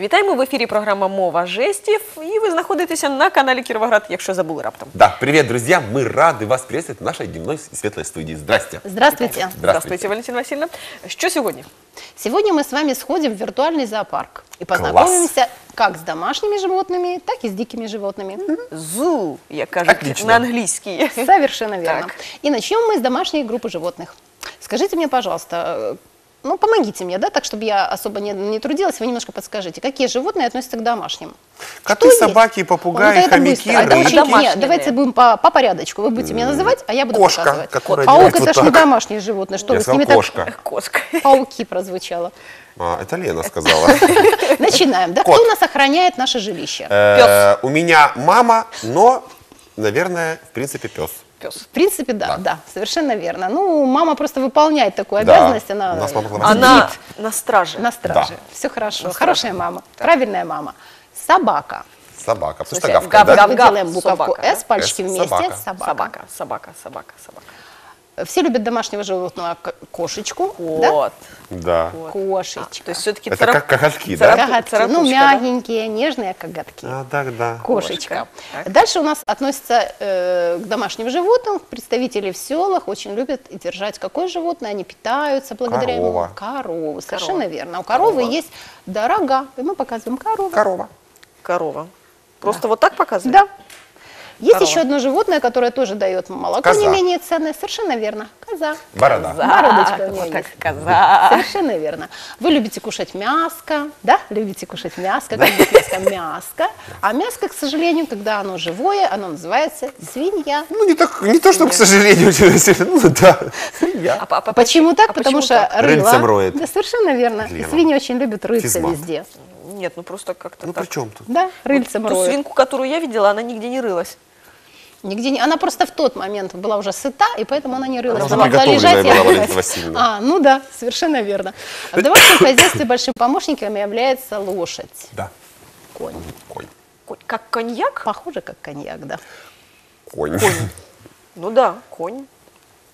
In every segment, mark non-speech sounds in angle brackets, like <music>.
Вітаємо в ефірі програма Мова жестів. І ви знаходитеся на каналі Кіровоград, якщо забули раптом. Да, привет, друзья! Мы рады вас приветствовать в нашей дневной и светлой студии. Здрасте! Здравствуйте. Здравствуйте, Валентина Васильевна. Що сьогодні? Сегодня мы с вами сходим в виртуальный зоопарк и познакомимся как с домашними животными, так и с дикими животными. Зу, як кажуть Отлично. на англійській. Совершенно верно. Так. И начнем мы с домашней группы животных. Скажите мне, пожалуйста, э, ну помогите мне, да, так, чтобы я особо не, не трудилась, вы немножко подскажите, какие животные относятся к домашним? Коты, Что есть? собаки, Вот попугаи, это хомяки, быстро. Это рыбки. очень, Домашние. нет, давайте будем по, по порядочку. Вы будете меня называть, а я буду Кошка, показывать. которая Паук делает это вот ж не домашнее животное. Что Я вы с ними так... кошка. Пауки прозвучало. А, это Лена сказала. <laughs> Начинаем. Да, Кот. кто у нас охраняет наше жилище? Э, У меня мама, но, наверное, в принципе, пес. Пес. В принципе, да, Да. да, совершенно верно. Ну, мама просто выполняет такую Да. обязанность, она нас. Вона на стражі. на страже. Да. Все хорошо, На страже. хорошая мама, правильная мама. Собака. Собака. Потому что Слушай, гавкает, гав- да? гав- Мы гав- делаем буковку собака, да? «С», пальчики С, вместе, собака. собака. Собака, собака, собака, собака. Все любят домашнего животного, к- кошечку, да? Кот. Да. Кошечка. То есть все-таки Это как коготки, да? Коготки, ну, мягенькие, нежные коготки. А, так, да. Кошечка. Так. Дальше у нас относится э, к домашним животным. Представители в селах очень любят держать какое животное. Они питаются благодаря Корова. ему. Корову. Совершенно верно. У коровы Корова. есть дорога. И мы показываем корову. Корова. Корова. Просто вот так показывают? Да. Есть Корова. еще одно животное, которое тоже дает молоко Коза. не менее ценное. Совершенно верно. Коза. Борода. Коза. Бородочка у нее Вот так, есть. коза. Совершенно верно. Вы любите кушать мяско, да? Любите кушать мяско, как мяско? Мяско. А мяско, к сожалению, когда оно живое, оно называется свинья. Ну, не, так, не то, что, к сожалению, <laughs> ну да, свинья. А, по- по- Почему так? а Потому почему что. Рыльцем роет. Да, совершенно верно. Свиньи очень любят рыться Физмат. везде. Нет, ну просто как-то Ну, так. при чем тут? Да, рыльцем Ту роют. свинку, которую я видела, она нигде не рылась. Нигде не... Она просто в тот момент была уже сыта, и поэтому она не рылась. Она Она могла лежать и отдыхать. А, ну да, совершенно верно. В домашнем хозяйстве большим помощником является лошадь, Да. конь. Конь. Конь- Как коньяк? Похоже, как коньяк, да. Конь. Ну да, конь.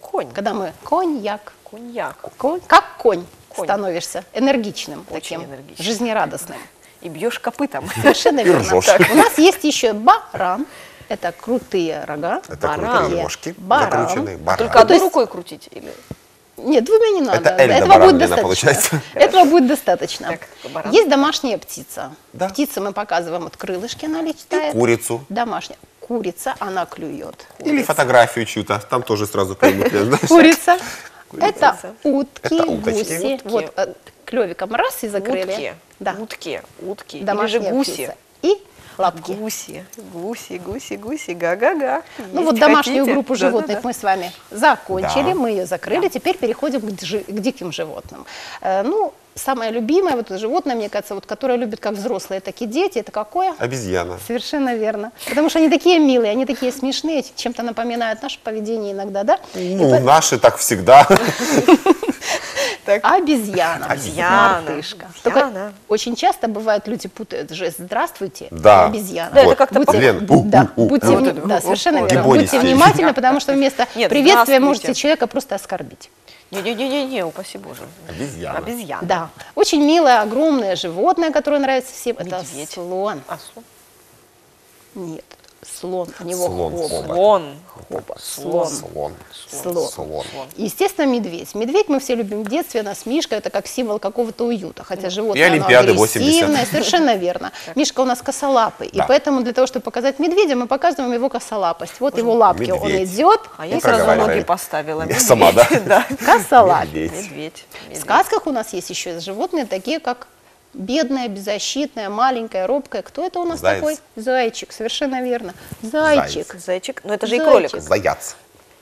Конь. Когда мы коньяк, Коньяк. конь, как конь, Конь. становишься энергичным, Очень таким, энергичным. жизнерадостным. И бьешь копытом. Совершенно верно. у нас есть еще баран. Это крутые рога. Это Баран. крутые ножки, Баран. закрученные. Баран. Только одной рукой крутить? Или... Нет, двумя не надо. Это Эльда Этого будет достаточно. получается. <laughs> Этого будет достаточно. Так. Есть домашняя птица. Да. Птица мы показываем, вот крылышки она И летает. курицу. Домашняя. Курица, она клюет. Или фотографию чью-то. Там тоже сразу поймут. Курица. <laughs> Курица. Это утки, гуси. Утки. Вот э, клевиком раз и закрыли. Утки. Да. Утки. Утки. Или же гуси. И лапки. Гуси. Гуси, гуси, гуси. Га-га-га. Ну вот домашнюю хотите? группу животных Да-да-да. мы с вами закончили, Да. мы ее закрыли, теперь переходим к, джи- к диким животным. Э, ну, самое любимое вот животное, мне кажется, вот, которое любят как взрослые, так и дети, это какое? Обезьяна. Совершенно верно. Потому что они такие милые, они такие смешные, чем-то напоминают наше поведение иногда, да? Ну, наши так всегда. Обезьяна. Обезьяна. Мартышка. Обезьяна. Только очень часто бывает, люди путают жест «здравствуйте» Да. и «обезьяна». Да, это как-то Будьте- по- Лен, у, да, совершенно у, верно. Будьте внимательны, потому что вместо Нет, приветствия можете человека просто оскорбить. Не-не-не-не, упаси боже. Обезьяна. Обезьяна. Да. Очень милое, огромное животное, которое нравится всем, это Медведь. слон. А, слон. Нет, слон, у него Слон, хобот. хобот. Слон. Хобот. Слон. Слон. Слон. Слон. Естественно, медведь. Медведь мы все любим в детстве, нас Мишка, это как символ какого-то уюта. Хотя животное, И Олимпиады агрессивное, 80. совершенно верно. Мишка у нас косолапый. И поэтому для того, чтобы показать медведя, мы показываем его косолапость. Вот его лапки, он идет, А я сразу ноги поставила. Я сама, да? Да. косолапый. Медведь. Медведь. В сказках у нас есть еще животные, такие как бедная, беззащитная, маленькая, робкая. Кто это у нас Заяц. такой? Зайчик, совершенно верно. Зайчик. Заяц. Зайчик. Но это же и Зайчик. кролик. Заяц.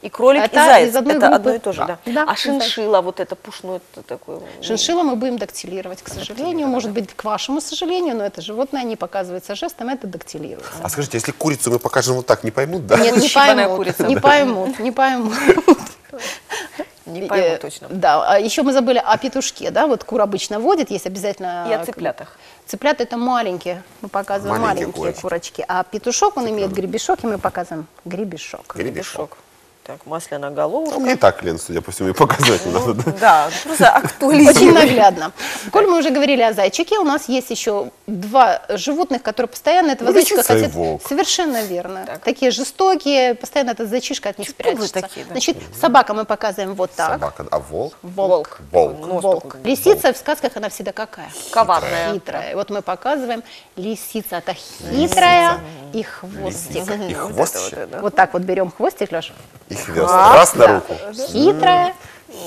И кролик, Это и заяц. из одной это группы. одно и то же, да. Да. Да, а и шиншила, вот это пушное это такое. ну, Шиншилла мы будем дактилировать, к сожалению. Может быть, к вашему сожалению, но это животное не показывается жестом, это дактилируется. А скажите, если курицу мы покажем вот так, не поймут, да? Нет, не поймут, курица. не поймут, не поймут. <laughs> Не пойму Э, точно. Да, а еще мы забыли о петушке, да, вот кур обычно водит, есть обязательно... И о цыплятах. Цыплята это маленькие, мы показываем Маленькие маленькие, курочки. курочки. А петушок, он имеет гребешок, и мы показываем гребешок. Гребешок. Так, масляная головушка. Мне и так, Лен, судя по всему, и показать не надо. да? Просто <laughs> Очень актуализируй. наглядно. Коль мы уже говорили о зайчике, у нас есть еще два животных, которые постоянно этого Ну, зайчика хотят. Совершенно верно. Так. Такие жестокие, постоянно этот зайчишка от них прячется. Значит, собака мы показываем вот так. Собака. А волк? Волк. Волк. Лисица в сказках она всегда какая? Коварная. Хитрая. Вот мы показываем, лисица это хитрая и хвостик. И Вот хвост это вот еще. это. Вот так вот берем хвостик, Леша. И хвост. Раз на руку. Хитрая.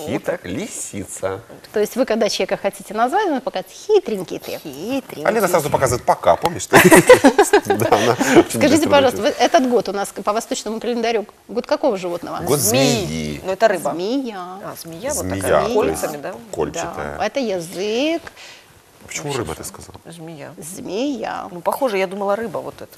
Хитро. Лисица. То есть вы, когда человека хотите назвать, вы показываете хитренький ты. Хитренький. А Лена сразу показывает пока, помнишь? <laughs> Скажите, пожалуйста, этот год у нас по восточному календарю, год какого животного? Год змеи. Ну, это рыба. Змея. А, змея, вот такая, кольцами, да? Кольчатая. Да, это язык, Почему рыба ты сказал? Змея. змея, Ну, похоже, я думала, рыба вот это.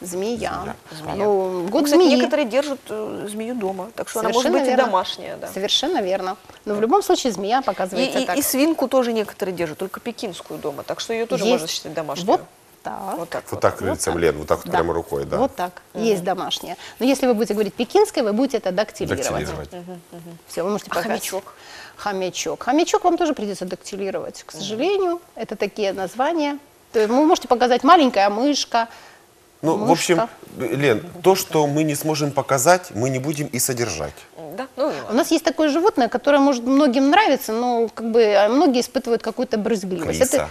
змея. Змея. Ну, год Кстати, змеи. некоторые держат э, змею дома, так что она может Совершенно быть и верно. домашняя, да. Совершенно верно. Но в любом случае змея И, показывается и- так. и свинку тоже некоторые держат, только пекинскую дома, так что ее тоже Есть. можно считать домашней. Вот так. Вот так Вот так крыльцем, так. Лен, вот так вот Да. прямо рукой, да. Вот так. Есть домашняя. Но если вы будете говорить пекинская, вы будете это дактилировать. Дактилировать. Все, вы можете А показать. хомячок? Хомячок. Хомячок вам тоже придется дактилировать. К сожалению, это такие названия. То есть вы можете показать маленькая мышка. Ну, в мышка. общем, Лен, то, что мы не сможем показать, мы не будем и содержать. Да? Ну, У нас есть такое животное, которое может многим нравиться, но как бы а многие испытывают какую-то брезгливость. Крыса.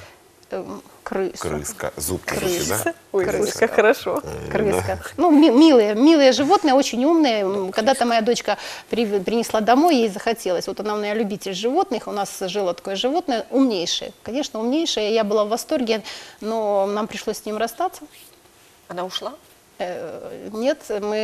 Это крыса. Крыска, зуб Крыса. крысы, да? Ой, крыса. как хорошо. Крыска. Ну, ми- милые, милые животные, очень умные. Когда-то моя дочка при- принесла домой, ей захотелось. Вот она у меня любитель животных, у нас жило такое животное, умнейшее. Конечно, умнейшее, я была в восторге, но нам пришлось с ним расстаться. Она ушла? Э, Нет, мы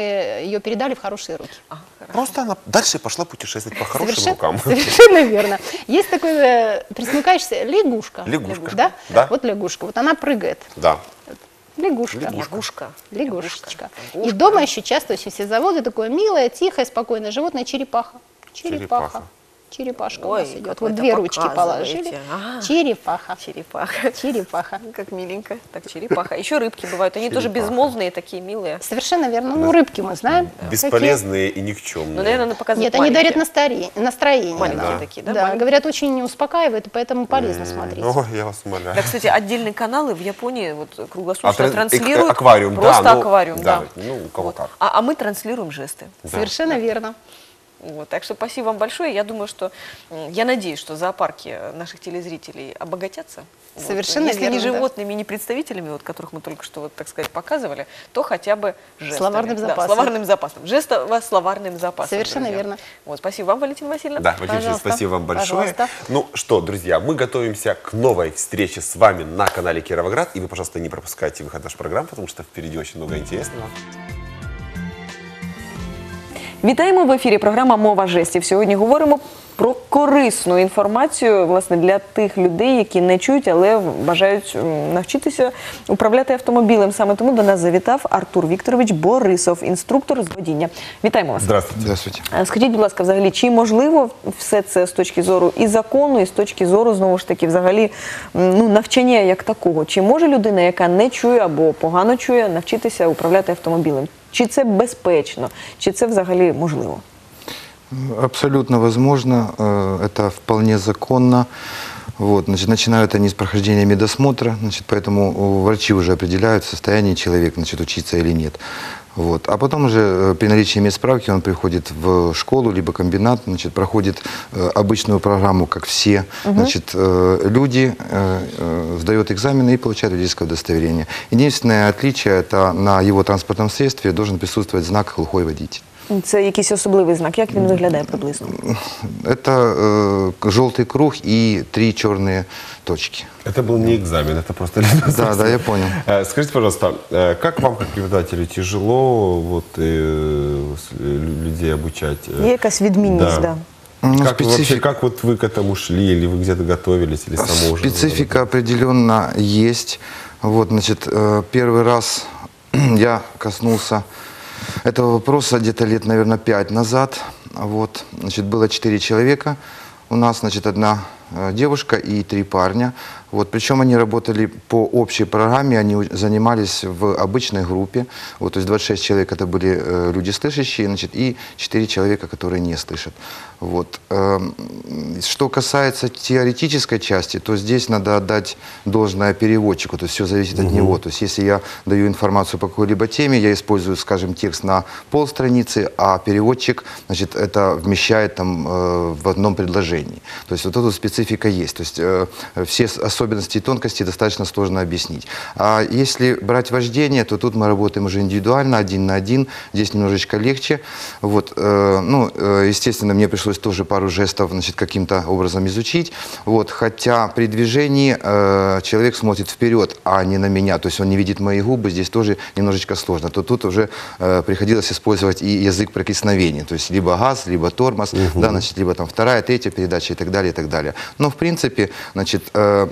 ее передали в хорошие руки. А, хорошо. Просто она дальше пошла путешествовать по хорошим Совершенно- рукам. <laughs> Совершенно верно. Есть такой э, присмыкающийся лягушка. Лягушка. Да? Да. Вот лягушка. Вот она прыгает. Да. Лягушка. Лягушка. Лягушечка. И Лягушка. дома еще часто очень все заводы такое милое, тихое, спокойное животное черепаха. Черепаха. Черепаха. Черепашка у Ой, нас идет. Вот две ручки положили. А. Черепаха. Черепаха. Черепаха. <laughs> Как миленько. Так, черепаха. Еще рыбки бывают. Они тоже Черепаха. безмолвные, такие милые. Совершенно верно. Ну, рыбки мы знаем. Бесполезные и никчемные. Ну, наверное, надо Какие. показывать Нет, они дарят маленькие. настроение. настроение Маленькие нам. такие, да? Да, Маленькие. говорят, очень успокаивает, и поэтому полезно смотреть. Ой, я вас умоляю. Да, кстати, отдельные каналы в Японии вот А, круглосуточно тран- транслируют. эк- аквариум, да, Просто ну, аквариум, да, да. ну, у кого Вот. как. А, а мы транслируем жесты. Совершенно верно. Вот, так что спасибо вам большое. Я думаю, что я надеюсь, что зоопарки наших телезрителей обогатятся. Вот. Совершенно Если верно, не да. животными, не представителями, вот, которых мы только что, вот, так сказать, показывали, то хотя бы жестами. Словарным Да, запасом. словарным запасом. Жестово-словарным запасом. Совершенно друзья. верно. Вот, спасибо вам, Валентина Васильевна. Да, Валентина спасибо вам большое. Пожалуйста. Ну что, друзья, мы готовимся к новой встрече с вами на канале Кировоград. И вы, пожалуйста, не пропускайте выход нашей программы, потому что впереди очень много интересного. Вітаємо в ефірі. Програма Мова жестів. Сьогодні говоримо про корисну інформацію власне для тих людей, які не чують, але бажають навчитися управляти автомобілем. Саме тому до нас завітав Артур Вікторович Борисов, інструктор з водіння. Вітаємо вас. Здравствуйте. Здравствуйте. Е, Скажіть, будь ласка, взагалі, чи можливо все це з точки зору і закону, і з точки зору знову ж таки, взагалі, ну навчання як такого? Чи може людина, яка не чує або погано чує, навчитися управляти автомобілем? Чи це безпечно, чи це взагалі можливо? Абсолютно возможно, э, это вполне законно. Вот, значит, начинают они с прохождения медосмотра, значит, поэтому врачи уже определяют, в состоянии человек значит, учиться или нет. Вот. А потом уже э, при наличии медсправки он приходит в школу, либо комбинат, значит, проходит э, обычную программу, как все значит, э, люди, сдает экзамены и получает водительское удостоверение. Единственное отличие, это на его транспортном средстве должен присутствовать знак «глухой водитель». Це якийсь особливий знак. Як він виглядає приблизно? Это э, желтый круг и три черные точки. Это был не экзамен, это просто... Да, да, я понял. Э, Скажите, пожалуйста, э, как вам, как преподавателю, тяжело вот, э, с- лю- людей обучать? э? Є якась відмінність, да. Ну, Как, вы вообще, специфи- как вот вы к этому шли, или вы где-то готовились, или само уже? Специфика определенно есть. Вот, значит, э, первый раз <clears throat> я коснулся этого вопроса где-то лет, наверное, пять назад. Вот, значит, было четыре человека. У нас, значит, одна э, девушка и три парня. Вот, причем они работали по общей программе, они занимались в обычной группе. Вот, то есть 26 человек это были э, люди слышащие, значит, и 4 человека, которые не слышат. Вот. Эм, Что касается теоретической части, то здесь надо отдать должное переводчику, то есть все зависит от него. То есть если я даю информацию по какой-либо теме, я использую, скажем, текст на полстраницы, а переводчик, значит, это вмещает там э, в одном предложении. То есть вот эта специфика есть. То есть э, все с- особенности и тонкости достаточно сложно объяснить. А если брать вождение, то тут мы работаем уже индивидуально, один на один. Здесь немножечко легче. Вот, э, ну, э, естественно, мне пришлось тоже пару жестов, значит, каким-то образом изучить. Вот, хотя при движении э, человек смотрит вперед, а не на меня. То есть он не видит мои губы. Здесь тоже немножечко сложно. То тут уже э, приходилось использовать и язык прикосновения. То есть либо газ, либо тормоз, да, значит, либо там вторая, третья передача и так далее, и так далее. Но в принципе, значит, э,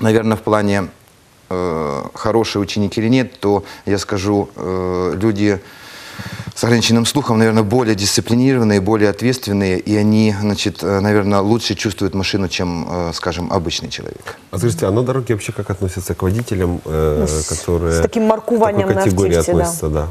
наверное, в плане э, хороший ученик или нет, то я скажу, э, люди с ограниченным слухом, наверное, более дисциплинированные, более ответственные, и они, значит, э, наверное, лучше чувствуют машину, чем, э, скажем, обычный человек. А скажите, а на дороге вообще как относятся к водителям, э, с- которые с таким маркуванием к такой на категории автівці, да. относятся, да?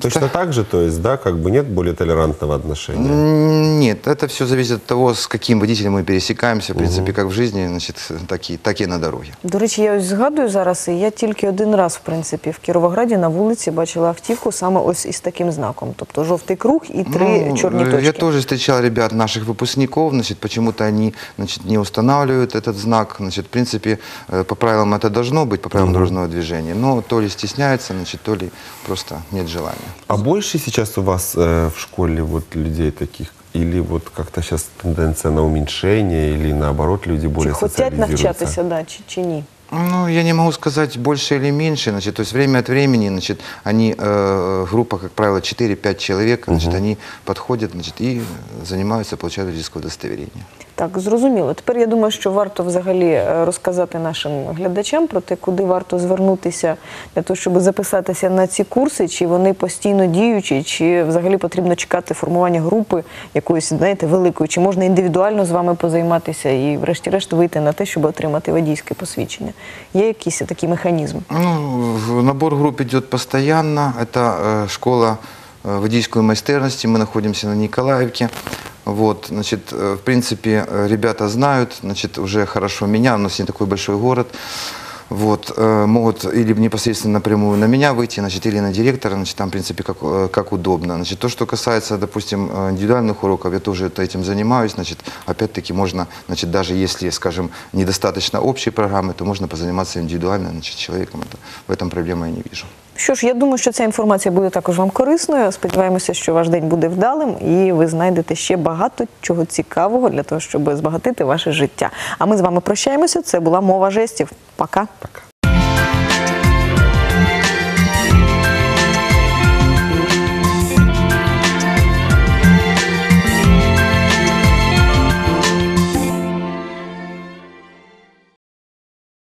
Точно так же, то есть, да, как бы нет более толерантного отношения? М, Нет, это все зависит от того, с каким водителем мы пересекаемся, в принципе, как в жизни, значит, так и, так и на дороге. До речі, я ось згадую зараз, і я тільки один раз, в принципі, в Кіровограді на вулиці бачила автівку саме ось із таким знаком. Тобто жовтий круг і три Ну, чорні э, точки. Я тоже встречал ребят, наших выпускников, значит, почему-то они, значит, не устанавливают этот знак. Значит, в принципе, э, по правилам это должно быть, по правилам дорожного движения, но то ли стесняются, значит, то ли просто нет желания. А больше сейчас у вас э, в школе вот людей таких? Или вот как-то сейчас тенденция на уменьшение, или наоборот люди Чи более хочуть социализируются? навчатися, да, чи, чи ні? Ну, я не могу сказать больше или меньше, значит, то есть время от времени, значит, они, э, группа, как правило, 4-5 человек, значит, они подходят, значит, и занимаются, получают водительское удостоверение. Так, зрозуміло. Тепер я думаю, що варто взагалі е, розказати нашим глядачам про те, куди варто звернутися для того, щоб записатися на ці курси, чи вони постійно діючі, чи взагалі потрібно чекати формування групи якоїсь, знаєте, великої, чи можна індивідуально з вами позайматися і, врешті-решт, вийти на те, щоб отримати водійське посвідчення. Є якийсь такий механізм? Ну, в- набор групп идет постоянно. Это э, школа э, Водительской майстерности. Мы находимся на Николаевке. Вот, значит, э, в принципе, э, ребята знают, значит, уже хорошо меня, у нас не такой большой город. Вот, э, могут или непосредственно напрямую на меня выйти, значит, или на директора, значит, там, в принципе, как, э, как удобно. Значит, то, что касается, допустим, э, индивидуальных уроков, я тоже этим занимаюсь, значит, опять-таки можно, значит, даже если, скажем, недостаточно общей программы, то можно позаниматься индивидуально, значит, человеком. Это, в этом проблемы я не вижу. Що ж, я думаю, що ця інформація буде також вам корисною. Сподіваємося, що ваш день буде вдалим, і ви знайдете ще багато чого цікавого для того, щоб збагатити ваше життя. А ми з вами прощаємося. Це була мова жестів. Пока.